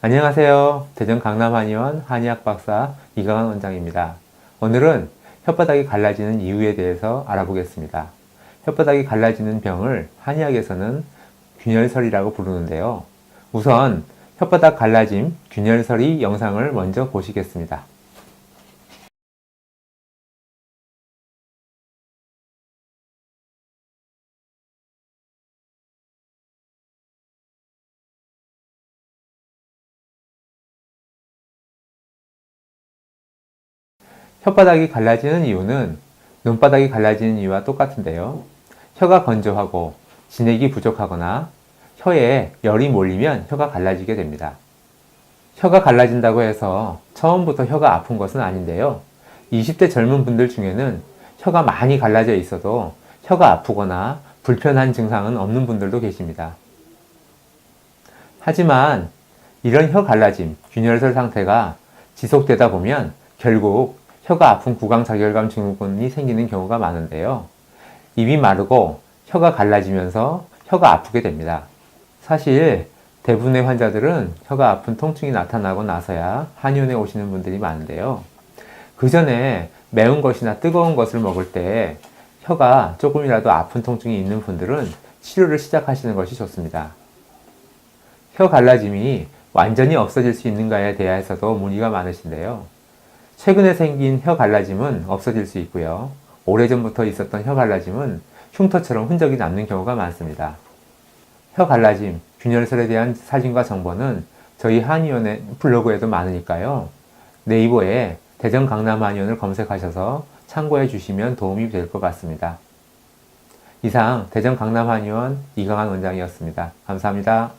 안녕하세요. 대전 강남 한의원 한의학 박사 이강환 원장입니다. 오늘은 혓바닥이 갈라지는 이유에 대해서 알아보겠습니다. 혓바닥이 갈라지는 병을 한의학에서는 균열설이라고 부르는데요. 우선 혓바닥 갈라짐 균열설이 영상을 먼저 보시겠습니다. 혓바닥이 갈라지는 이유는 눈바닥이 갈라지는 이유와 똑같은데요. 혀가 건조하고 진액이 부족하거나 혀에 열이 몰리면 혀가 갈라지게 됩니다. 혀가 갈라진다고 해서 처음부터 혀가 아픈 것은 아닌데요. 20대 젊은 분들 중에는 혀가 많이 갈라져 있어도 혀가 아프거나 불편한 증상은 없는 분들도 계십니다. 하지만 이런 혀 갈라짐, 균열설 상태가 지속되다 보면 결국 혀가 아픈 구강자결감 증후군이 생기는 경우가 많은데요. 입이 마르고 혀가 갈라지면서 혀가 아프게 됩니다. 사실 대부분의 환자들은 혀가 아픈 통증이 나타나고 나서야 한의원에 오시는 분들이 많은데요. 그 전에 매운 것이나 뜨거운 것을 먹을 때 혀가 조금이라도 아픈 통증이 있는 분들은 치료를 시작하시는 것이 좋습니다. 혀 갈라짐이 완전히 없어질 수 있는가에 대해서도 문의가 많으신데요. 최근에 생긴 혀 갈라짐은 없어질 수 있고요. 오래전부터 있었던 혀 갈라짐은 흉터처럼 흔적이 남는 경우가 많습니다. 혀 갈라짐, 균열설에 대한 사진과 정보는 저희 한의원의 블로그에도 많으니까요. 네이버에 대전 강남 한의원을 검색하셔서 참고해 주시면 도움이 될 것 같습니다. 이상 대전 강남 한의원 이강한 원장이었습니다. 감사합니다.